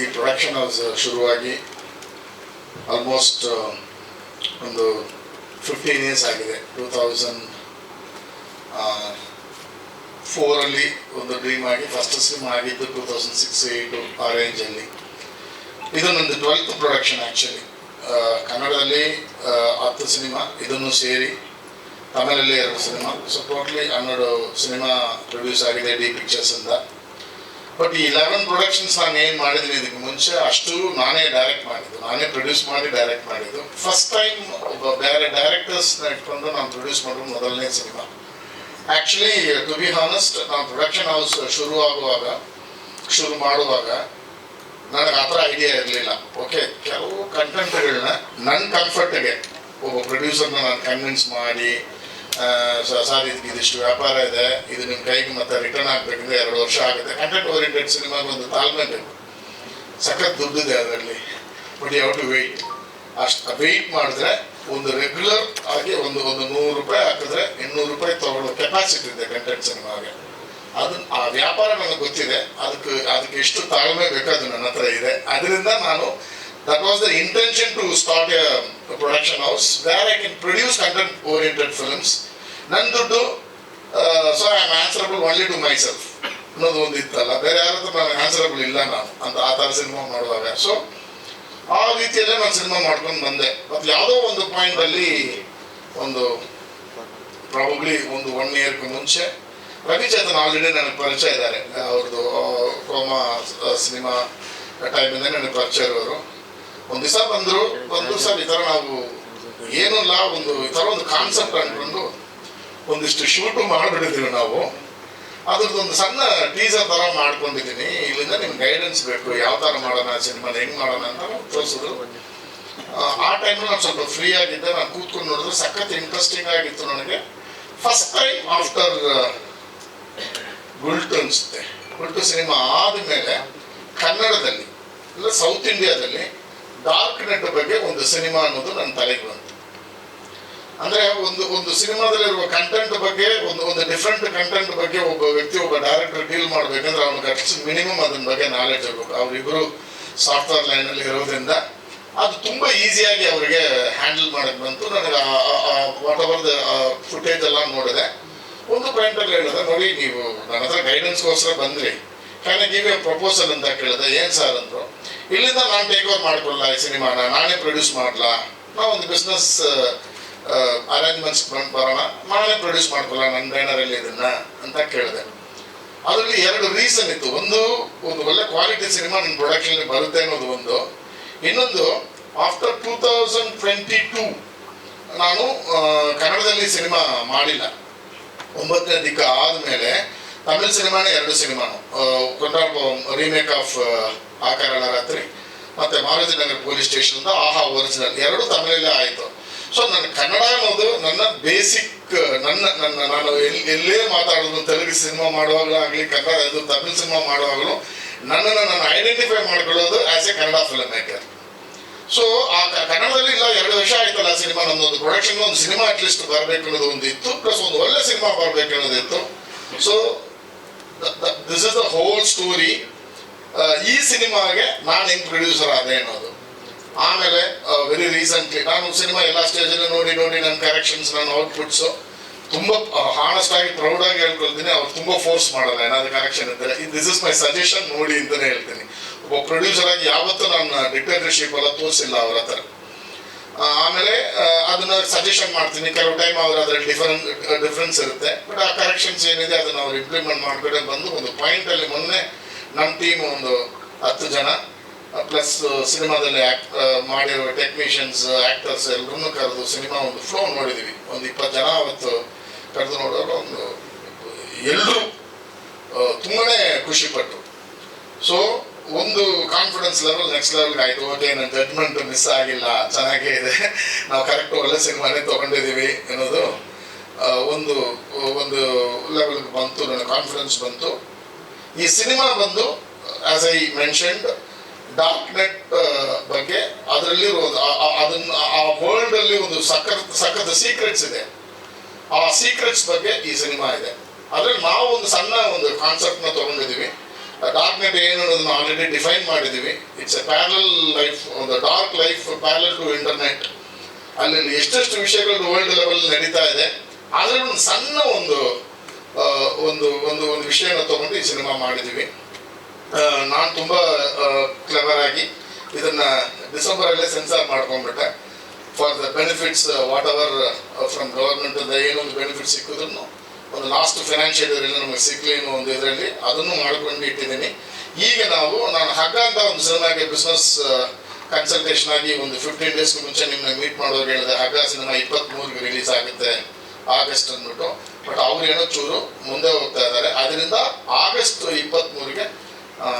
ಈ ಪ್ರೊಡಕ್ಷನ್ ಶುರುವಾಗಿ ಆಲ್ಮೋಸ್ಟ್ ಒಂದು ಫಿಫ್ಟೀನ್ ಇಯರ್ಸ್ ಆಗಿದೆ. ಟೂ ತೌಸಂಡ್ ಫೋರಲ್ಲಿ ಒಂದು ಡ್ರೀಮ್ ಆಗಿ ಫಸ್ಟ್ ಸಿಮ್ ಆಗಿದ್ದು ಟೂ ತೌಸಂಡ್ ಸಿಕ್ಸ್ ಏಯ್ಟು ಆ ರೇಂಜಲ್ಲಿ ಇದು ನಂದು ಟ್ವೆಲ್ತ್ ಪ್ರೊಡಕ್ಷನ್ ಆ್ಯಕ್ಚುಲಿ ಕನ್ನಡದಲ್ಲಿ ಹತ್ತು ಸಿನಿಮಾ ಇದನ್ನು ಸೇರಿ ತಮಿಳಲ್ಲಿ ಎರಡು ಸಿನಿಮಾ ಸೊ ಟೋಟ್ಲಿ ಹನ್ನೆರಡು ಸಿನಿಮಾ ಪ್ರೊಡ್ಯೂಸ್ ಆಗಿದೆ ಡಿ ಪಿಕ್ಚರ್ಸಿಂದ ಬಟ್ ಈ ಲೆವೆನ್ ಪ್ರೊಡಕ್ಷನ್ಸ್ ನಾನು ಏನು ಮಾಡಿದ್ದೀನಿ, ಇದಕ್ಕೆ ಮುಂಚೆ ಅಷ್ಟು ನಾನೇ ಡೈರೆಕ್ಟ್ ಮಾಡಿದ್ದು. ನಾನೇ ಪ್ರೊಡ್ಯೂಸ್ ಮಾಡಿ ಡೈರೆಕ್ಟ್ ಮಾಡಿದ್ದು. ಫಸ್ಟ್ ಟೈಮ್ ಒಬ್ಬ ಬೇರೆ ಡೈರೆಕ್ಟರ್ಸ್ನ ಇಟ್ಕೊಂಡು ನಾನು ಪ್ರೊಡ್ಯೂಸ್ ಮಾಡೋದು ಮೊದಲನೇ cinema. Actually to be honest ನಾನು ಪ್ರೊಡಕ್ಷನ್ ಹೌಸ್ ಶುರು ಆಗುವಾಗ, ಶುರು ಮಾಡುವಾಗ ನನಗೆ ಆ ಥರ ಐಡಿಯಾ ಇರಲಿಲ್ಲ. ಓಕೆ ಕೆಲವು ಕಂಟೆಂಟ್ಗಳನ್ನ ನನ್ನ ಕಂಫರ್ಟ್ಗೆ ಒಬ್ಬ ಪ್ರೊಡ್ಯೂಸರ್ನ ನಾನು ಕನ್ವಿನ್ಸ್ ಮಾಡಿ ಸರ್ ಇದಿಷ್ಟು ವ್ಯಾಪಾರ ಇದೆ. ಇದು ನಿಮ್ಮ ಕೈಗೆ ಮತ್ತೆ ರಿಟರ್ನ್ ಆಗಬೇಕಂದ್ರೆ ಎರಡು ವರ್ಷ ಆಗುತ್ತೆ. ಕಂಟೆಂಟ್ ಓರಿಯೆಂಟೆಡ್ ಸಿನಿಮಾಗೆ ಒಂದು ತಾಳ್ಮೆ ಬೇಕು. ಸಖತ್ ದುಡ್ಡಿದೆ ಅದರಲ್ಲಿ. ಬಟ್ ಯಾವ ಟು ವೆಯ್ಟ್ ಅಷ್ಟು ವೆಯ್ಟ್ ಮಾಡಿದ್ರೆ ಒಂದು ರೆಗ್ಯುಲರ್ ಆಗಿ ಒಂದು ಒಂದು ನೂರು ರೂಪಾಯಿ ಹಾಕಿದ್ರೆ ಇನ್ನೂರು ರೂಪಾಯಿ ತಗೊಳ್ಳೋ ಕೆಪಾಸಿಟಿ ಇದೆ ಕಂಟೆಂಟ್ ಸಿನಿಮಾಗೆ ಅದನ್ನ ಆ ವ್ಯಾಪಾರ ನನಗೆ ಗೊತ್ತಿದೆ. ಅದಕ್ಕೆ ಅದಕ್ಕೆ ಎಷ್ಟು ತಾಳ್ಮೆ ಬೇಕು ಅದು ನನ್ನ ಹತ್ರ ಇದೆ. ಅದರಿಂದ ನಾನು that was the intention to start production house where I can produce content oriented films ನನ್ನ ದುಡ್ಡು so I am answerable only to myself ಅನ್ನೋದು ಒಂದು ಇತ್ತಲ್ಲ. ಬೇರೆ ಯಾರ ಹತ್ರ ನಾನು ಆನ್ಸರಬಲ್ ಇಲ್ಲ ನಾನು. ಅಂತ ಆ ಥರ ಸಿನಿಮಾ ಮಾಡುವಾಗ. ಸೊ ಆ ರೀತಿಯಲ್ಲೇ ನಾನು ಸಿನಿಮಾ ಮಾಡ್ಕೊಂಡು ಬಂದೆ. ಮತ್ತು ಯಾವುದೋ ಒಂದು ಪಾಯಿಂಟಲ್ಲಿ ಒಂದು ಪ್ರಾಬಬ್ಲಿ ಒಂದು ಒನ್ ಇಯರ್ಗೆ ಮುಂಚೆ ರವಿಚೇತನ್ ಆಲ್ರೆಡಿ ನನಗೆ ಪರಿಚಯ ಇದ್ದಾರೆ. ಅವ್ರದ್ದು ಕೋಮಾ ಸಿನಿಮಾ ಟೈಮಿಂದ ನನಗೆ ಪರಿಚಯ ಇರೋರು. ಒಂದು ದಿವಸ ಬಂದರು ಒಂದು ಸರ್ ಈ ಥರ ನಾವು ಏನೂ ಇಲ್ಲ ಒಂದು ಈ ಥರ ಒಂದು ಕಾನ್ಸೆಪ್ಟ್ ಅಂದ್ಕೊಂಡು ಒಂದಿಷ್ಟು ಶೂಟು ಮಾಡಿಬಿಟ್ಟಿದ್ದೀವಿ ನಾವು. ಅದ್ರದ್ದೊಂದು ಸಣ್ಣ ಟೀಸರ್ ಥರ ಮಾಡ್ಕೊಂಡಿದ್ದೀನಿ. ಇಲ್ಲಿಂದ ನಿಮ್ಗೆ ಗೈಡೆನ್ಸ್ ಬೇಕು ಯಾವ ಥರ ಮಾಡೋಣ ಸಿನಿಮಾನ ಹೆಂಗೆ ಮಾಡೋಣ ಅಂತ ತೋರಿಸಿದ್ರು ಆ, ಟೈಮಲ್ಲಿ ನಾನು ಸ್ವಲ್ಪ ಫ್ರೀ ಆಗಿದ್ದೆ. ನಾನು ಕೂತ್ಕೊಂಡು ನೋಡಿದ್ರೆ ಸಖತ್ ಇಂಟ್ರೆಸ್ಟಿಂಗ್ ಆಗಿತ್ತು ನನಗೆ. ಫಸ್ಟ್ ಟೈಮ್ ಆಫ್ಟರ್ ಗುಲ್ಟು ಅನಿಸುತ್ತೆ ಗುಲ್ಟು ಸಿನಿಮಾ ಆದಮೇಲೆ ಕನ್ನಡದಲ್ಲಿ ಇಲ್ಲ ಸೌತ್ ಇಂಡಿಯಾದಲ್ಲಿ ಡಾರ್ಕ್ ನೆಟ್ ಬಗ್ಗೆ ಒಂದು ಸಿನಿಮಾ ಅನ್ನೋದು ನನ್ನ ತಲೆಗೆ ಬಂತು. ಅಂದರೆ ಒಂದು ಒಂದು ಸಿನಿಮಾದಲ್ಲಿರುವ ಕಂಟೆಂಟ್ ಬಗ್ಗೆ, ಒಂದು ಒಂದು ಡಿಫ್ರೆಂಟ್ ಕಂಟೆಂಟ್ ಬಗ್ಗೆ ಒಬ್ಬ ವ್ಯಕ್ತಿ, ಒಬ್ಬ ಡೈರೆಕ್ಟರ್ ಡೀಲ್ ಮಾಡ್ಬೇಕಂದ್ರೆ ಅವ್ನಿಗೆ ಅಷ್ಟು ಮಿನಿಮಮ್ ಅದನ್ನ ಬಗ್ಗೆ ನಾಲೆಡ್ಜ್ ಇರಬೇಕು ಅವರಿಬ್ಬರು ಸಾಫ್ಟ್ವೇರ್ ಲೈನಲ್ಲಿ ಇರೋದ್ರಿಂದ ಅದು ತುಂಬ ಈಸಿಯಾಗಿ ಅವರಿಗೆ ಹ್ಯಾಂಡಲ್ ಮಾಡಕ್ಕೆ ಬಂತು. ನನಗೆ ವಾಟ್ ಎವರ್ ದ ಫುಟೇಜ್ ಎಲ್ಲ ನೋಡಿದೆ. ಒಂದು ಪಾಯಿಂಟಲ್ಲಿ ಹೇಳಿದೆ, ನೋಡಿ, ನೀವು ನನ್ನ ಹತ್ರ ಗೈಡೆನ್ಸ್ಗೋಸ್ಕರ ಬಂದ್ರಿ. ಕಾರಣ ಎ ಪ್ರಪೋಸಲ್ ಅಂತ ಕೇಳಿದೆ. ಏನು ಸರ್ ಅಂದರು. ಇಲ್ಲಿಂದ ನಾನು ಟೇಕ್ ಓವರ್ ಮಾಡ್ಕೊಳ್ಳ ಈ ಸಿನಿಮಾನ, ನಾನೇ ಪ್ರೊಡ್ಯೂಸ್ ಮಾಡಲಾ? ಒಂದು ಬಿಸ್ನೆಸ್ ಅರೇಂಜ್ಮೆಂಟ್ಸ್ ಬರೋಣ, ನಾನೇ ಪ್ರೊಡ್ಯೂಸ್ ಮಾಡ್ಕೊಳ್ಳ ನನ್ನ ಬ್ಯಾನರಲ್ಲಿ ಇದನ್ನ ಅಂತ ಕೇಳಿದೆ. ಅದರಲ್ಲಿ ಎರಡು ರೀಸನ್ ಇತ್ತು. ಒಂದು ಒಂದು ಒಳ್ಳೆ ಕ್ವಾಲಿಟಿ ಸಿನಿಮಾ ನಿಮ್ಮ ಪ್ರೊಡಕ್ಷನ್ ಬರುತ್ತೆ ಅನ್ನೋದು ಒಂದು. ಇನ್ನೊಂದು after two thousand twenty two ನಾನು ಕನ್ನಡದಲ್ಲಿ ಸಿನಿಮಾ ಮಾಡಿಲ್ಲ. ಒಂಬತ್ತನೇ ದಿಕ್ಕ ಆದಮೇಲೆ ತಮಿಳ್ ಸಿನಿಮಾನೇ ಎರಡು ಸಿನಿಮಾನು. ಕೊಂಡಾಡ್ಬೋ ರೀಮೇಕ್ ಆಫ್ ಆಕಾರಳ ರಾತ್ರಿ. ಮತ್ತೆ ಮಾರುತಿ ನಗರ ಪೊಲೀಸ್ ಸ್ಟೇಷನ್ ಅಂತ ಆಹಾ ಒರಿಜಿನಲ್ ಎರಡು ತಮಿಳಲ್ಲೇ ಆಯಿತು. ಸೊ ನನ್ನ ಕನ್ನಡ ಅನ್ನೋದು ನನ್ನ ಬೇಸಿಕ್ ನನ್ನ ನನ್ನ, ನಾನು ಎಲ್ಲಿ ಎಲ್ಲೇ ಮಾತಾಡೋದು ತೆಲುಗು ಸಿನಿಮಾ ಮಾಡುವಾಗಲೂ ಆಗಲಿ, ಕನ್ನಡ ಇದು ತಮಿಳ್ ಸಿನಿಮಾ ಮಾಡುವಾಗಲೂ ನನ್ನನ್ನು ನಾನು ಐಡೆಂಟಿಫೈ ಮಾಡ್ಕೊಳ್ಳೋದು as a Kannada filmmaker so ಆ ಕನ್ನಡದಲ್ಲಿ ಇಲ್ಲ, ಎರಡು ವರ್ಷ ಆಯ್ತಲ್ಲ ಸಿನಿಮಾ ನಮ್ಮದೊಂದು ಪ್ರೊಡಕ್ಷನ್ ಒಂದು ಸಿನಿಮಾ ಅಟ್ಲೀಸ್ಟ್ ಬರಬೇಕು ಅನ್ನೋದು ಒಂದು ಇತ್ತು ಪ್ಲಸ್ ಒಂದು ಒಳ್ಳೆ ಸಿನಿಮಾ ಬರಬೇಕು ಅನ್ನೋದಿತ್ತು so this is the whole story ಈ ಸಿನಿಮಾಗೆ ನಾನು ಹೆಂಗ್ ಪ್ರೊಡ್ಯೂಸರ್ ಆದೆ ಅನ್ನೋದು. ಆಮೇಲೆ ವೆರಿ ರೀಸೆಂಟ್ಲಿ ನಾನು ಸಿನಿಮಾ ಎಲ್ಲ ಸ್ಟೇಜಲ್ಲಿ ನೋಡಿ ನೋಡಿ ನನ್ನ ಕರೆಕ್ಷನ್ಸ್ ನನ್ನ ಔಟ್ಪುಟ್ಸು ತುಂಬ ಹಾನೆಸ್ಟ್ ಆಗಿ ಪ್ರೌಡ್ ಆಗಿ ಹೇಳ್ಕೊಳ್ತೀನಿ. ಅವ್ರು ತುಂಬ ಫೋರ್ಸ್ ಮಾಡಲ್ಲ, ಏನಾದ್ರು ಕರೆಕ್ಷನ್ ಇದ್ದರೆ ದಿಸ್ ಇಸ್ ಮೈ ಸಜೆಷನ್ ನೋಡಿ ಅಂತಲೇ ಹೇಳ್ತೀನಿ. ಒಬ್ಬ ಪ್ರೊಡ್ಯೂಸರ್ ಆಗಿ ಯಾವತ್ತೂ ನನ್ನ ಡಿಕ್ಟೇಟರ್ಶಿಪ್ ಎಲ್ಲ ತೋರಿಸಿಲ್ಲ ಅವ್ರ ಹತ್ರ. ಆಮೇಲೆ ಅದನ್ನ ಸಜೆಷನ್ ಮಾಡ್ತೀನಿ. ಕೆಲವು ಟೈಮ್ ಅವ್ರ ಅದ್ರಲ್ಲಿ ಡಿಫರೆನ್ ಡಿಫ್ರೆನ್ಸ್ ಇರುತ್ತೆ. ಬಟ್ ಆ ಕರೆಕ್ಷನ್ಸ್ ಏನಿದೆ, ಅದನ್ನ ಅವ್ರು ಇಂಪ್ಲಿಮೆಂಟ್ ಮಾಡ್ಕೊಂಡು ಬಂದು ಒಂದು ಪಾಯಿಂಟಲ್ಲಿ ಮೊನ್ನೆ ನಮ್ಮ ಟೀಮ್ ಒಂದು ಹತ್ತು ಜನ ಪ್ಲಸ್ ಸಿನಿಮಾದಲ್ಲಿ ಆಕ್ಟ್ ಮಾಡಿರೋ ಟೆಕ್ನಿಷಿಯನ್ಸ್ ಆ್ಯಕ್ಟರ್ಸ್ ಎಲ್ಲರನ್ನೂ ಕರೆದು ಸಿನಿಮಾ ಒಂದು ಫ್ಲೋ ನೋಡಿದ್ದೀವಿ ಒಂದು ಇಪ್ಪತ್ತು ಜನ ಅವತ್ತು ಕರೆದು ನೋಡೋರು ಒಂದು ಎಲ್ಲರೂ ತುಂಬಾ ಖುಷಿಪಟ್ಟರು ಸೊ ಒಂದು ಕಾನ್ಫಿಡೆನ್ಸ್ ಲೆವೆಲ್ ನೆಕ್ಸ್ಟ್ ಲೆವೆಲ್ ಆಯಿತು. ಓಕೆ ನನ್ನ ಜಡ್ಮೆಂಟ್ ಮಿಸ್ ಆಗಿಲ್ಲ, ಚೆನ್ನಾಗೇ ಇದೆ. ನಾವು ಕರೆಕ್ಟ್ ಒಳ್ಳೆ ಸಿನಿಮಾನೇ ತೊಗೊಂಡಿದ್ದೀವಿ ಅನ್ನೋದು ಒಂದು ಒಂದು ಲೆವೆಲ್ಗೆ ಬಂತು, ನನ್ನ ಕಾನ್ಫಿಡೆನ್ಸ್ ಬಂತು. ಈ ಸಿನಿಮಾ ಬಂದು as I mentioned dark net ಬಗ್ಗೆ ಅದರಲ್ಲಿರೋದು ಅದನ್ನ, ಆ ವರ್ಲ್ಡ್ ಅಲ್ಲಿ ಒಂದು ಸಖತ್ ಸಖತ್ ಸೀಕ್ರೆಟ್ಸ್ ಇದೆ. ಆ ಸೀಕ್ರೆಟ್ಸ್ ಬಗ್ಗೆ ಈ ಸಿನಿಮಾ ಇದೆ. ಅದ್ರಲ್ಲಿ ನಾವು ಒಂದು ಸಣ್ಣ ಒಂದು ಕಾನ್ಸೆಪ್ಟ್ನ ತಗೊಂಡಿದೀವಿ ಡಾರ್ಕ್ ನೆಟ್ ಏನು ಅನ್ನೋದನ್ನ ಆಲ್ರೆಡಿ ಡಿಫೈನ್ ಮಾಡಿದೀವಿ ಇಟ್ಸ್ ಎ ಪ್ಯಾರಲ್ ಲೈಫ್ ಒಂದು dark life parallel to internet ಅಲ್ಲಿ ಎಷ್ಟೆಷ್ಟು ವಿಷಯಗಳು ವರ್ಲ್ಡ್ ಲೆವೆಲ್ ನಡೀತಾ ಇದೆ. ಆದರೆ ಒಂದು ಸಣ್ಣ ಒಂದು ಒಂದು ಒಂದು ಒಂದು ವಿಷಯನ ತಗೊಂಡು ಈ ಸಿನಿಮಾ ಮಾಡಿದ್ದೀವಿ. ನಾನು ತುಂಬ ಕ್ಲವರ್ ಆಗಿ ಇದನ್ನ ಡಿಸೆಂಬರಲ್ಲೇ censor ಮಾಡ್ಕೊಂಡ್ಬಿಟ್ಟೆ. For the benefits what are from government ಏನೊಂದು ಬೆನಿಫಿಟ್ ಸಿಕ್ಕಿದ್ರು ಒಂದು ಲಾಸ್ಟ್ ಫೈನಾನ್ಷಿಯಲ್ ಇಯರ್ ನಮಗೆ ಸಿಗ್ಲಿ ಅನ್ನೋ ಒಂದು ಇದರಲ್ಲಿ ಅದನ್ನು ಮಾಡ್ಕೊಂಡು ಇಟ್ಟಿದ್ದೀನಿ. ಈಗ ನಾವು, ನಾನು ಹಗ್ಗ ಅಂತ ಒಂದು ಸಿನಿಮಾಗೆ ಬಿಸ್ನೆಸ್ ಕನ್ಸಲ್ಟೇಷನ್ ಆಗಿ ಒಂದು ಫಿಫ್ಟೀನ್ ಡೇಸ್ಗೆ ಮುಂಚೆ ನಿಮ್ಮನ್ನ ಮೀಟ್ ಮಾಡೋರು ಹೇಳಿದೆ, ಹಗ್ಗ ಸಿನಿಮಾ ಇಪ್ಪತ್ತ್ಮೂರಿಗೆ ರಿಲೀಸ್ ಆಗುತ್ತೆ ಆಗಸ್ಟ್ ಅಂದ್ಬಿಟ್ಟು. ಬಟ್ ಅವ್ರು ಏನೋ ಚೂರು ಮುಂದೆ ಹೋಗ್ತಾ ಇದ್ದಾರೆ. ಅದರಿಂದ ಆಗಸ್ಟ್ ಇಪ್ಪತ್ತ್ಮೂರಿಗೆ ಆ,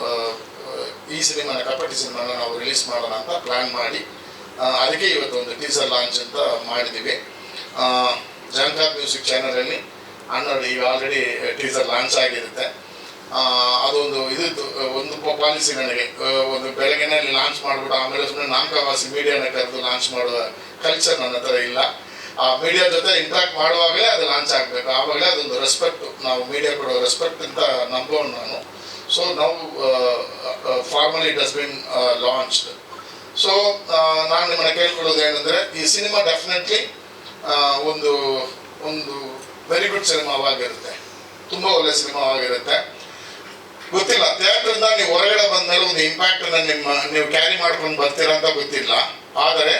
ಆ, ಈ ಸಿನಿಮಾನ ಕಪಟಿ ಸಿನಿಮಾನ ನಾವು ರಿಲೀಸ್ ಮಾಡೋಣ ಅಂತ ಪ್ಲ್ಯಾನ್ ಮಾಡಿ ಅದಕ್ಕೆ ಇವತ್ತು ಒಂದು ಟೀಸರ್ ಲಾಂಚ್ ಅಂತ ಮಾಡಿದ್ದೀವಿ. ಜಂಕಾ ಮ್ಯೂಸಿಕ್ ಚಾನಲಲ್ಲಿ ಹನ್ನೆರಡು ಈಗ ಆಲ್ರೆಡಿ ಟೀಸರ್ ಲಾಂಚ್ ಆಗಿರುತ್ತೆ. ಅದೊಂದು ಇದು ಒಂದು ಪಾಲಿಸಿ ನನಗೆ. ಒಂದು ಬೆಳಗ್ಗೆನೇ ಅಲ್ಲಿ ಲಾಂಚ್ ಮಾಡಿಬಿಟ್ಟು ಆಮೇಲೆ ಸುಮ್ಮನೆ ನಾಮಕವಾಸಿ ಮೀಡಿಯಾನ ಕರೆದು ಲಾಂಚ್ ಮಾಡುವ ಕಲ್ಚರ್ ನನ್ನ ಹತ್ರ ಇಲ್ಲ. ಆ ಮೀಡಿಯಾ ಜೊತೆ ಇಂಟ್ರಾಕ್ಟ್ ಮಾಡುವಾಗಲೇ ಅದು ಲಾಂಚ್ ಆಗಬೇಕು. ಆವಾಗಲೇ ಅದೊಂದು ರೆಸ್ಪೆಕ್ಟ್ ನಾವು ಮೀಡಿಯಾ ಕೊಡೋ ರೆಸ್ಪೆಕ್ಟ್ ಅಂತ ನಂಬೋಣ ನಾನು. ಸೊ ನಾವು formally it has been launched so ನಾನು ನಿಮ್ಮನ್ನು ಕೇಳ್ಕೊಳ್ಳೋದು ಏನಂದರೆ, ಈ ಸಿನಿಮಾ ಡೆಫಿನೆಟ್ಲಿ ಒಂದು ಒಂದು ವೆರಿ ಗುಡ್ ಸಿನಿಮಾವಾಗಿರುತ್ತೆ ತುಂಬ ಒಳ್ಳೆ ಸಿನಿಮಾವಾಗಿರುತ್ತೆ ಗೊತ್ತಿಲ್ಲ ಥಿಯೇಟ್ರಿಂದ ನೀವು ಹೊರಗಡೆ ಬಂದ್ಮೇಲೆ ಒಂದು ಇಂಪ್ಯಾಕ್ಟ್ ನಿಮ್ಮ, ನೀವು ಕ್ಯಾರಿ ಮಾಡ್ಕೊಂಡು ಬರ್ತೀರಾ ಅಂತ ಗೊತ್ತಿಲ್ಲ. ಆದರೆ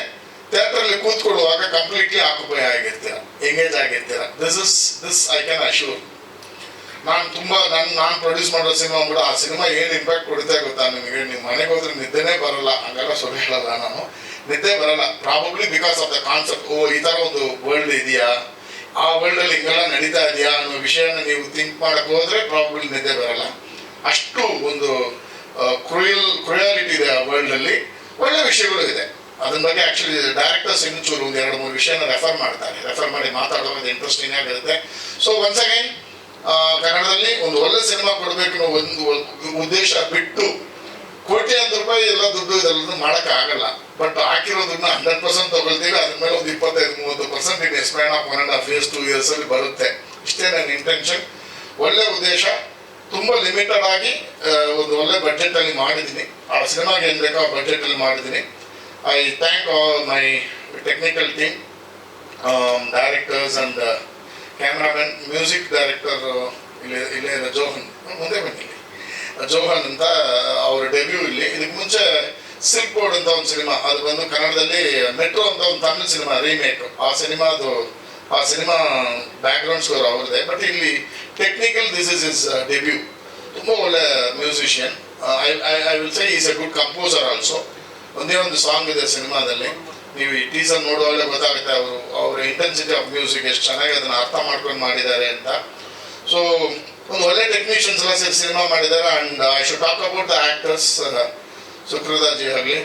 ಥಿಯೇಟ್ರಲ್ಲಿ ಕೂತ್ಕೊಳ್ಳುವಾಗ ಕಂಪ್ಲೀಟ್ಲಿ ಆಕ್ಯುಪೈ ಆಗಿರ್ತೀರ engage ಆಗಿರ್ತೀರ this is this I can assure ನಾನು ತುಂಬ, ನಾನು ನಾನು ಪ್ರೊಡ್ಯೂಸ್ ಮಾಡೋ ಸಿನಿಮಾ ಕೂಡ ಆ ಸಿನಿಮಾ ಏನು ಇಂಪ್ಯಾಕ್ಟ್ ಕೊಡುತ್ತೆ ಗೊತ್ತಾ ನಿಮಗೆ? ನಿಮ್ಮ ಮನೆಗೆ ಹೋದ್ರೆ ನಿದ್ದೆನೇ ಬರಲ್ಲ. ಹಂಗೆಲ್ಲ ಸುಳ್ಳು ಹೇಳಲ್ಲ ನಾನು. ನಿದ್ದೆ ಬರಲ್ಲ. Probably because of the concept ಓ, ಈ ಥರ ಒಂದು ವರ್ಲ್ಡ್ ಇದೆಯಾ? ಆ ವರ್ಲ್ಡಲ್ಲಿ ಹಿಂಗೆಲ್ಲ ನಡೀತಾ ಇದೆಯಾ ಅನ್ನೋ ವಿಷಯನ ನೀವು ಥಿಂಕ್ ಮಾಡಕ್ಕೆ ಹೋದ್ರೆ ಪ್ರಾಬಬ್ಲಿ ನಿದ್ದೆ ಬರಲ್ಲ. ಅಷ್ಟು ಒಂದು ಕ್ರೂಯಲ್ ಕ್ರೂಯಾಲಿಟಿ ಇದೆ ಆ ವರ್ಲ್ಡಲ್ಲಿ ಒಳ್ಳೆ ವಿಷಯಗಳು ಇದೆ. ಅದ್ರ ಬಗ್ಗೆ ಆಕ್ಚುಲಿ ಡೈರೆಕ್ಟರ್ ಸಿಗ್ನೇಚರ್ ಚೂರು ಒಂದು ಎರಡು ಮೂರು ವಿಷಯನ ರೆಫರ್ ಮಾಡ್ತಾರೆ. ರೆಫರ್ ಮಾಡಿ ಮಾತಾಡೋದು ಇಂಟ್ರೆಸ್ಟಿಂಗ್ ಆಗಿರುತ್ತೆ. ಸೊ ಒನ್ಸ್ ಅಗೈನ್ ಕನ್ನಡದಲ್ಲಿ ಒಂದು ಒಳ್ಳೆ ಸಿನಿಮಾ ಕೊಡಬೇಕು ಒಂದು ಉದ್ದೇಶ ಬಿಟ್ಟು ಕೋಟ್ಯಾಂತರ ರೂಪಾಯಿ ಎಲ್ಲ ದುಡ್ಡು ಇದೆಲ್ಲದನ್ನು ಮಾಡೋಕ್ಕಾಗಲ್ಲ ಬಟ್ ಹಾಕಿರೋ ದುಡ್ಡು ಹಂಡ್ರೆಡ್ ಪರ್ಸೆಂಟ್ ತಗೊಳ್ತೀವಿ. ಅದ್ರ ಮೇಲೆ ಒಂದು ಇಪ್ಪತ್ತೈದು, ಮೂವತ್ತು percent in expire of one and half years two years ಅಲ್ಲಿ ಬರುತ್ತೆ. ಇಷ್ಟೇ ನನ್ನ ಇಂಟೆನ್ಷನ್ ಒಳ್ಳೆ ಉದ್ದೇಶ. ತುಂಬ ಲಿಮಿಟೆಡ್ ಆಗಿ ಒಂದು ಒಳ್ಳೆ ಬಡ್ಜೆಟ್ ಅಲ್ಲಿ ಮಾಡಿದ್ದೀನಿ. ಆ ಸಿನಿಮಾಗೆ ಏನು ಬೇಕೋ ಆ budget thank all I thank all my technical team directors cameraman, music music director ಇಲ್ಲಿ ಇಲ್ಲೇ ಜೋಹನ್ ಮುಂದೆ ಬನ್ನಿ. ಜೋಹನ್ ಅಂತ ಅವ್ರ ಡೆಬ್ಯೂ ಇಲ್ಲಿ. ಇದಕ್ಕೆ ಮುಂಚೆ ಸಿಲ್ಕ್ ಬೋರ್ಡ್ ಅಂತ ಒಂದು ಸಿನಿಮಾ ಅದು ಬಂದು ಕನ್ನಡದಲ್ಲಿ ಮೆಟ್ರೋ ಅಂತ ಒಂದು ತಮಿಳು ಸಿನಿಮಾ ರೀಮೇಕ್ ಆ ಸಿನಿಮಾದು ಆ ಸಿನಿಮಾ ಬ್ಯಾಕ್ಗ್ರೌಂಡ್ ಸ್ಕೋರ್ ಅವ್ರದ್ದೇ. ಬಟ್ ಇಲ್ಲಿ technical this is is debut ತುಂಬ ಒಳ್ಳೆ musician I I will say is a good composer also ಒಂದೇ ಒಂದು ಸಾಂಗ್ ಇದೆ ಸಿನಿಮಾದಲ್ಲಿ. ನೀವು ಈ ಟೀಸರ್ ನೋಡುವಾಗಲೇ ಗೊತ್ತಾಗುತ್ತೆ ಅವರು, ಅವರ ಇಂಟೆನ್ಸಿಟಿ ಆಫ್ ಮ್ಯೂಸಿಕ್ ಎಷ್ಟು ಚೆನ್ನಾಗಿ ಅದನ್ನು ಅರ್ಥ ಮಾಡ್ಕೊಂಡು ಮಾಡಿದ್ದಾರೆ ಅಂತ. ಸೊ ಒಂದು ಒಳ್ಳೆ ಟೆಕ್ನಿಷಿಯನ್ಸ್ ಎಲ್ಲ ಸೇರಿ ಸಿನಿಮಾ ಮಾಡಿದ್ದಾರೆ and I should talk about the actors ಸುಪ್ರದಾಜಿ ಆಗಲಿ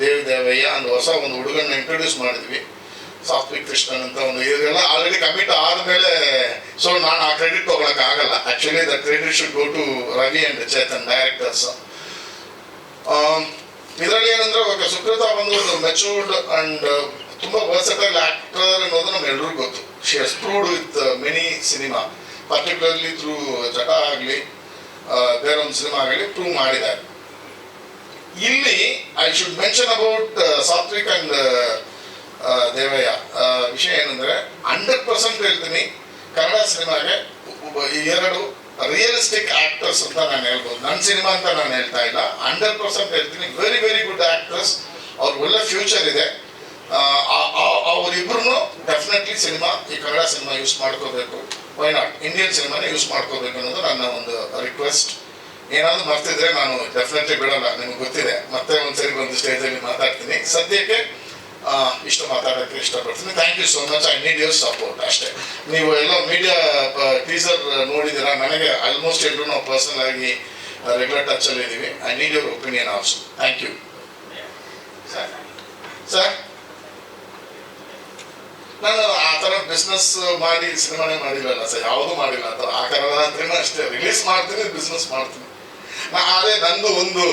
ದೇವಿ ದೇವಯ್ಯ ಅಂದ್ ಹೊಸ ಒಂದು ಹುಡುಗನ ಇಂಟ್ರೊಡ್ಯೂಸ್ ಮಾಡಿದ್ವಿ. ಸಾತ್ವಿಕ್ ಕೃಷ್ಣನ್ ಅಂತ ಒಂದು ಇದೆಲ್ಲ ಆಲ್ರೆಡಿ ಕಮಿಟ್ ಆದಮೇಲೆ ಸೊ ನಾನು ಆ ಕ್ರೆಡಿಟ್ ಆಗಲ್ಲ. Actually the credit should go to Ravi and Chetan directors ಇದರಲ್ಲಿ ಏನಂದ್ರೆ ಇವಾಗ ಸುಕೃತ ಬಂದು ಒಂದು ಮೆಚೂರ್ಡ್ ಅಂಡ್ ತುಂಬಾ ವರ್ಸಟೈಲ್ ಆಕ್ಟರ್ ಅನ್ನೋದು ನಮ್ಗೆಲ್ರಿಗೂ ಗೊತ್ತು. She has proved with many cinema particularly through Jatta ಆಗಲಿ ಬೇರೊಂದು ಒಂದು ಸಿನಿಮಾ ಆಗಲಿ ಪ್ರೂವ್ ಮಾಡಿದ್ದಾರೆ. ಇಲ್ಲಿ I should mention about Satvik and Devaiah ವಿಷಯ ಏನಂದ್ರೆ ಹಂಡ್ರೆಡ್ ಪರ್ಸೆಂಟ್ ಹೇಳ್ತೀನಿ. ಕನ್ನಡ ಸಿನಿಮಾಗೆ ಎರಡು ರಿಯಲಿಸ್ಟಿಕ್ ಆಕ್ಟರ್ಸ್ ಅಂತ ನಾನು ಹೇಳ್ಬೋದು. ನನ್ನ ಸಿನಿಮಾ ಅಂತ ನಾನು ಹೇಳ್ತಾ ಇಲ್ಲ. ಹಂಡ್ರೆಡ್ ಪರ್ಸೆಂಟ್ ಹೇಳ್ತೀನಿ. ವೆರಿ ವೆರಿ ಗುಡ್ ಆಕ್ಟರ್ಸ್ ಅವ್ರ ಒಳ್ಳೆ ಫ್ಯೂಚರ್ ಇದೆ. ಅವರಿಬ್ರು ಡೆಫಿನೆಟ್ಲಿ ಸಿನಿಮಾ ಈ ಕನ್ನಡ ಸಿನಿಮಾ ಯೂಸ್ ಮಾಡ್ಕೋಬೇಕು. ವೈ ನಾಟ್ ಇಂಡಿಯನ್ ಸಿನಿಮಾನ ಯೂಸ್ ಮಾಡ್ಕೋಬೇಕು ಅನ್ನೋದು ನನ್ನ ಒಂದು ರಿಕ್ವೆಸ್ಟ್ ಏನಾದ್ರು ಮರ್ತಿದ್ರೆ ನಾನು ಡೆಫಿನೆಟ್ಲಿ ಬಿಡಲ್ಲ. ನಿಮ್ಗೆ ಗೊತ್ತಿದೆ. ಮತ್ತೆ ಒಂದ್ಸರಿ ಒಂದು ಸ್ಟೇಜಲ್ಲಿ ಮಾತಾಡ್ತೀನಿ. ಸದ್ಯಕ್ಕೆ ಇಷ್ಟು ಮಾತಾಡೋಕ್ಕೆ ಇಷ್ಟಪಡ್ತೀನಿ. Thank you so much I need your support ಅಷ್ಟೇ. ನೀವು ಎಲ್ಲ ಮೀಡಿಯಾ ಟೀಸರ್ ನೋಡಿದ್ದೀರಾ? ನನಗೆ ಆಲ್ಮೋಸ್ಟ್ ಎಲ್ಲರೂ ನಾವು ಪರ್ಸನಲ್ ಆಗಿ ರೆಗ್ಯುಲರ್ ಟಚಲ್ಲಿ ಇದ್ದೀವಿ. I need your opinion also thank you sir sir ನಾನು ಆ ಥರ ಬಿಸ್ನೆಸ್ ಮಾಡಿ, ಸಿನಿಮಾನೇ ಮಾಡಿಲ್ಲಲ್ಲ ಸರ್ ಯಾವುದೂ ಮಾಡಿಲ್ಲ. ಆ ಥರ ಆ ಅಷ್ಟೇ. ರಿಲೀಸ್ ಮಾಡ್ತೀನಿ ಬಿಸ್ನೆಸ್ ಮಾಡ್ತೀನಿ. ಅದೇ ನಂದು ಒಂದು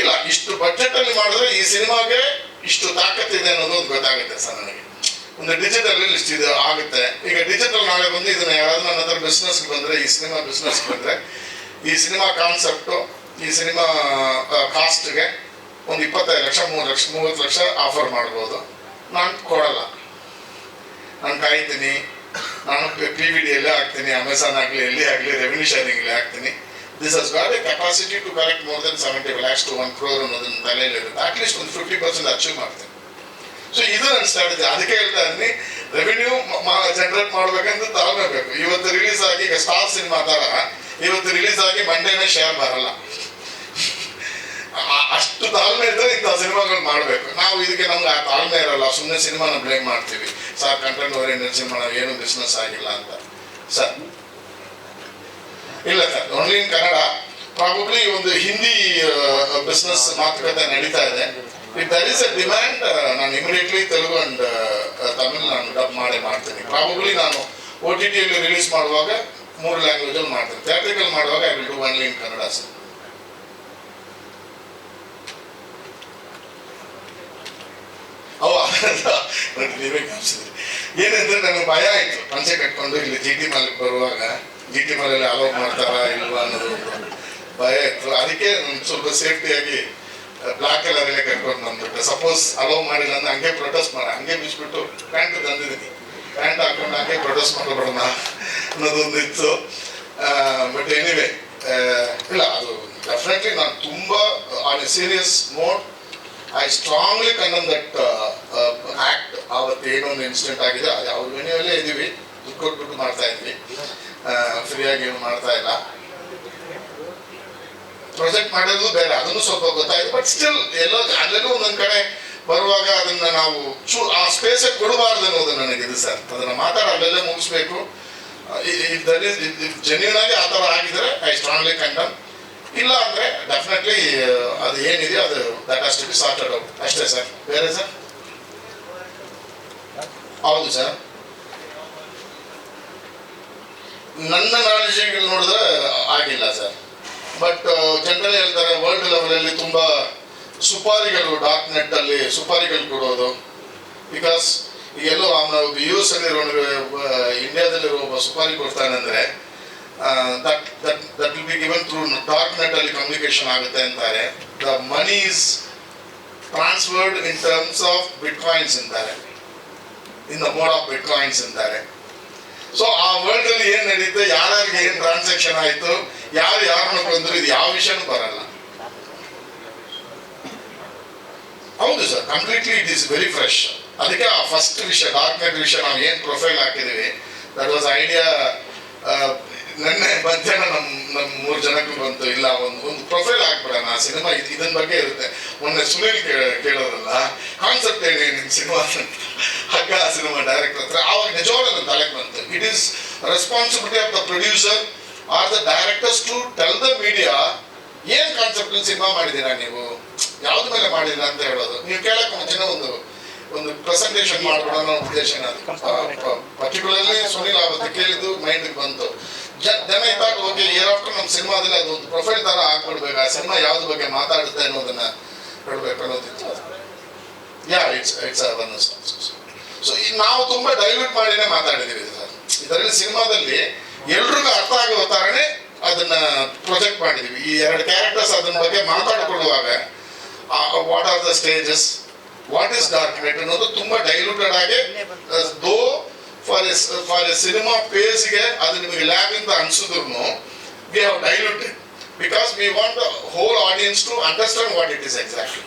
ಇಲ್ಲ, ಇಷ್ಟು ಬಜೆಟ್ ಅಲ್ಲಿ ಮಾಡಿದ್ರೆ ಈ ಸಿನಿಮಾಗೆ ಇಷ್ಟು ತಾಕತ್ತಿದೆ ಅನ್ನೋದು ಒಂದು ಗೊತ್ತಾಗುತ್ತೆ ಸರ್ ನನಗೆ. ಒಂದು ಡಿಜಿಟಲ್ ಇಷ್ಟು ಇದು ಆಗುತ್ತೆ. ಈಗ ಡಿಜಿಟಲ್ ನಾಳೆ ಬಂದು ಇದನ್ನ ಯಾರಾದ್ರೂ ನನ್ನ ಹತ್ರ ಬಿಸ್ನೆಸ್ ಬಂದ್ರೆ, ಈ ಸಿನಿಮಾ ಬಿಸ್ನೆಸ್ ಬಂದ್ರೆ, ಈ ಸಿನಿಮಾ ಕಾನ್ಸೆಪ್ಟು ಈ ಸಿನಿಮಾ ಕಾಸ್ಟ್ಗೆ ಒಂದು ಇಪ್ಪತ್ತೈದು ಲಕ್ಷ, ಮೂರು ಲಕ್ಷ, ಮೂವತ್ತು ಲಕ್ಷ ಆಫರ್ ಮಾಡ್ಬೋದು. ನಾನು ಕೊಡಲ್ಲ. ನಾನು ಕಾಯ್ತೀನಿ. ನಾನು ಪಿ ವಿ ಡಿ ಎಲ್ಲೇ ಹಾಕ್ತೀನಿ ಅಮೆಝಾನ್ ಆಗಲಿ, ಎಲ್ಲಿ ಆಗಲಿ ರೆವಿನ್ಯೂ ಶೇರಿಂಗಲ್ಲಿ ಹಾಕ್ತೀನಿ. This has got a capacity to collect more than seventy lakhs to one crore ಅನ್ನೋದನ್ನ ತಲೆಯಲ್ಲಿ ಇರುತ್ತೆ ಅಟ್ಲೀಸ್ಟ್ ಒಂದು ಫಿಫ್ಟಿ ಪರ್ಸೆಂಟ್ ಅಚೀವ್ ಮಾಡ್ತೀನಿ. ಸೊ ಇದು ನನ್ನ ಸ್ಟ್ರಾಟಜಿ ಅದಕ್ಕೆ ಹೇಳ್ತಾ ಇದ್ದೀನಿ ರೆವಿನ್ಯೂ ಜನರೇಟ್ ಮಾಡ್ಬೇಕಂತ ತಾಳ್ಮೆ ಬೇಕು. ಇವತ್ತು ರಿಲೀಸ್ ಆಗಿ ಈಗ ಸ್ಟಾರ್ ಸಿನಿಮಾ ತರ, ಇವತ್ತು ರಿಲೀಸ್ ಆಗಿ ಮಂಡೇನೇ ಶೇರ್ ಬರಲ್ಲ. ಅಷ್ಟು ತಾಳ್ಮೆ ಇದ್ರೆ ಇಂಥ ಸಿನಿಮಾಗಳು ಮಾಡಬೇಕು. ನಾವು ಇದಕ್ಕೆ ನಮ್ಗೆ ಆ ತಾಳ್ಮೆ ಇರಲ್ಲ. ಸುಮ್ಮನೆ ಸಿನಿಮಾನ ಬ್ಲೇಮ್ ಮಾಡ್ತೀವಿ. ಸರ್ ಕಂಟೆಂಟ್ ಓರಿಯೆಂಟೆಡ್ ಸಿನಿಮಾ ನಾವು ಏನು ಬಿಸ್ನೆಸ್ ಆಗಿಲ್ಲ ಅಂತ. ಸರ್ ಇಲ್ಲ sir only in Kannada probably ಒಂದು ಹಿಂದಿ ಬಿಸ್ನೆಸ್ ಮಾತುಕತೆ ನಡೀತಾ ಇದೆ. If there is a demand ನಾನು ಇಮಿಡಿಯೇಟ್ಲಿ ತೆಲುಗು ಅಂಡ್ ತಮಿಳ್ ನಾನು ಡಬ್ ಮಾಡಿ ಮಾಡ್ತೀನಿ. ಪ್ರಾಬಬ್ಲಿ ನಾನು ಒ ಟಿ ಟಿಯಲ್ಲಿ ರಿಲೀಸ್ ಮಾಡುವಾಗ ಮೂರು ಲ್ಯಾಂಗ್ವೇಜಲ್ಲಿ ಮಾಡ್ತೀನಿ. ಥಿಯೇಟ್ರಿಕಲ್ ಮಾಡುವಾಗ I will do only in Kannada sir ಏನಂದ್ರೆ ನನಗೆ ಭಯ ಆಯ್ತು. ಪಂಚೆ ಕಟ್ಕೊಂಡು ಇಲ್ಲಿ ಜಿ ಟಿ ಮಾಲಿಕ್ ಬರುವಾಗ ಜಿ ಟಿ ಮಾಲಲ್ಲಿ ಅಲೋ ಮಾಡ್ತಾರಾ ಇಲ್ವಾ ಅನ್ನೋದು ಭಯ ಇತ್ತು. ಅದಕ್ಕೆ ಸ್ವಲ್ಪ ಸೇಫ್ಟಿಯಾಗಿ ಬ್ಲಾಕ್ ಕಲರಲ್ಲೇ ಕಟ್ಕೊಂಡು ಬಂದ್ಬಿಟ್ಟೆ. ಸಪೋಸ್ ಅಲೋ ಮಾಡಿಲ್ಲ ಅಂದ್ರೆ ಹಂಗೆ ಪ್ರೊಟೆಸ್ಟ್ ಮಾಡ. ಹಂಗೆ ಬಿಸ್ಬಿಟ್ಟು ಪ್ಯಾಂಟ್ ತಂದಿದ್ದೀನಿ. ಪ್ಯಾಂಟ್ ಹಾಕೊಂಡು ಹಂಗೆ ಪ್ರೊಟೆಸ್ಟ್ ಮಾಡ್ಬಿಡೋಣ ಅನ್ನೋದೊಂದು ಇತ್ತು. ಬಟ್ ಎನಿವೆ ಇಲ್ಲ, ಅದು ಡೆಫಿನೆಟ್ಲಿ ನಾನು ತುಂಬ on a serious mode I strongly condemn that ಆವತ್ತು ಏನೋ ಒಂದು ಇನ್ಸಿಡೆಂಟ್ ಆಗಿದೆ. ಅದು ಅವ್ರ ವೆನ್ಯೂವಲ್ಲೇ ಇದ್ದೀವಿ ದುಡ್ಡು ಕೊಟ್ಬಿಟ್ಟು ಮಾಡ್ತಾ ಇದ್ವಿ. ಫ್ರೀಯಾಗಿ ಏನು ಮಾಡ್ತಾ ಇಲ್ಲ. ಪ್ರೊಜೆಕ್ಟ್ ಮಾಡೋದು ಬೇರೆ ಅದನ್ನು ಸ್ವಲ್ಪ ಗೊತ್ತಾಯ್ತು. ಬಟ್ ಸ್ಟಿಲ್ ಎಲ್ಲ ಅಲ್ಲೆಲ್ಲೂ ಒಂದೊಂದು ಕಡೆ ಬರುವಾಗ ಅದನ್ನ ನಾವು ಚೂ, ಆ ಸ್ಪೇಸ್ ಕೊಡಬಾರ್ದು ಅನ್ನೋದು ನನಗೆ ಇದು ಸರ್. ಅದನ್ನ ಮಾತಾಡ ಅಲ್ಲೆಲ್ಲೇ ಮುಗಿಸ್ಬೇಕು. ಜೆನ್ಯೂನ್ ಆಗಿ ಆ ಥರ ಆಗಿದ್ರೆ ಐ ಸ್ಟ್ರಾಂಗ್ಲಿ ಕಂಡಮ್ ಇಲ್ಲ ಅಂದ್ರೆ ಡೆಫಿನೆಟ್ಲಿ ಅದು ಏನಿದೆ ಅದು ದಟ್ ಅಷ್ಟು ಸಾರ್ಟೆಡ್ ಔಟ್ ಅಷ್ಟೇ ಸರ್. ಬೇರೆ ಸರ್? ಹೌದು ಸರ್. ನನ್ನ ನಾಲೆಜಿಗೆ ನೋಡಿದ್ರೆ ಆಗಿಲ್ಲ ಸರ್ ಬಟ್ ಜನರಲ್ ಹೇಳ್ತಾರೆ ವರ್ಲ್ಡ್ ಲೆವೆಲಲ್ಲಿ ತುಂಬಾ ಸುಪಾರಿಗಳು ಡಾರ್ಕ್ ನೆಟ್ಟಲ್ಲಿ ಸುಪಾರಿಗಳು ಕೊಡೋದು. ಬಿಕಾಸ್ ಎಲ್ಲೋ ಅವನ ಯು ಎಸ್ ಅಲ್ಲಿ ಇಂಡಿಯಾದಲ್ಲಿರೋ ಒಬ್ಬ ಸುಪಾರಿ ಕೊಡ್ತಾನೆ ಅಂದ್ರೆ that that that will be given through dark ನೆಟ್ಟಲ್ಲಿ communication ಆಗುತ್ತೆ ಅಂತಾರೆ. The money is transferred in terms of bitcoins ಅಂತಾರೆ. In the mode of bitcoins ಅಂತಾರೆ. ಸೊ ಆ ವರ್ಲ್ಡ್ ಅಲ್ಲಿ ಏನ್ ನಡೀತು? ಯಾರ್ಯಾರಿಗೆ ಏನ್ ಟ್ರಾನ್ಸಾಕ್ಷನ್ ಆಯ್ತು? ಯಾರು ಯಾರನ್ನ ಬಂದ್ರು ಇದು ಯಾವ ವಿಷಯನೂ ಬರಲ್ಲ. ಹೌದು sir completely it is very fresh ಅದಕ್ಕೆ ಆ ಫಸ್ಟ್ ವಿಷಯ ಡಾರ್ಕ್ ನೆಟ್ ವಿಷಯ ನಾವು ಏನ್ ಪ್ರೊಫೈಲ್ ಹಾಕಿದೀವಿ ದಟ್ ವಾಸ್ ಐಡಿಯಾ ನೆನ್ನೆ ಮಧ್ಯಾಹ್ನ ನಮ್ ನಮ್ ಮೂರು ಜನಕ್ಕೂ ಬಂತು. ಇಲ್ಲ, ಒಂದು ಒಂದು ಪ್ರೊಫೈಲ್ ಹಾಕ್ಬಿಡೋಣ. ಆ ಸಿನಿಮಾ ಇದನ್ ಬಗ್ಗೆ ಇರುತ್ತೆ. ಮೊನ್ನೆ ಸುನೀಲ್ ಕೇಳೋರಲ್ಲ ಕಾನ್ಸೆಪ್ಟ್ ಹೇಳಿ ನಿಮ್ ಸಿನಿಮಾ ಹಗ್ಗ ಸಿನಿಮಾ ಡೈರೆಕ್ಟರ್ ಹತ್ರ. ಆವಾಗ ನಿಜವಾಗ್ಲೂ ನನ್ನ ತಲೆಗೆ ಬಂತು. It is responsibility of the producer or the directors to tell the media ಏನ್ ಕಾನ್ಸೆಪ್ಟ್ ಸಿನಿಮಾ ಮಾಡಿದೀರಾ ನೀವು? ಯಾವ್ದು ಮೇಲೆ ಮಾಡಿಲ್ಲ ಅಂತ ಹೇಳೋದು. ನೀವು ಕೇಳಕ್ ಮುಂಚೆನೆ ಒಂದು ಒಂದು ಪ್ರೆಸೆಂಟೇಷನ್ ಮಾಡ್ಕೊಡೋ ಅನ್ನೋ ಉದ್ದೇಶ ಪರ್ಟಿಕ್ಯುಲರ್ಲಿ ಸುನಿಲ್ ಆವತ್ತು ಕೇಳಿದ್ದು ಮೈಂಡ್ ಬಂತು. ಜನ ಇದ್ದಾಗ ಓಕೆ ಇಯರ್ ಆಫ್ಟರ್ ನಮ್ಮ ಸಿನಿಮಾದಲ್ಲಿ ಅದು ಒಂದು ಪ್ರೊಫೈಲ್ ತರ ಹಾಕ್ಬಿಡ್ಬೇಕು ಆ ಸಿನಿಮಾ ಯಾವ್ದು ಬಗ್ಗೆ ಮಾತಾಡುತ್ತೆ ಅನ್ನೋದನ್ನ ಹೇಳ್ಬೇಕು ಅನ್ನೋದಿತ್ತು yeah it's it's awareness so ನಾವು ತುಂಬಾ ಡೈಲ್ಯೂಟ್ ಮಾಡಿನೇ ಮಾತಾಡಿದೀವಿ ಸರ್. ಇದರಲ್ಲಿ ಸಿನಿಮಾದಲ್ಲಿ ಎಲ್ರಿಗೂ ಅರ್ಥ ಆಗೋ ತರನೇ ಅದನ್ನ ಪ್ರೊಜೆಕ್ಟ್ ಮಾಡಿದೀವಿ ಈ ಎರಡು ಕ್ಯಾರೆಕ್ಟರ್ಸ್ ಅದನ್ನ ಬಗ್ಗೆ ಮಾತಾಡಿಕೊಳ್ಳುವಾಗ what are the stages what is dark net ಅನ್ನೋದು ತುಂಬಾ ಡೈಲ್ಯೂಟೆಡ್ ಆಗಿ ದೋ ಫಾರ್ ಫಾರ್ ಸಿನಿಮಾ ಪೇಸ್ಗೆ ಅದು ನಿಮಗೆ ಲ್ಯಾಬ್ ಇಂದ ಅನ್ಸಿದ್ರು we have diluted because we want the whole audience to understand what it is exactly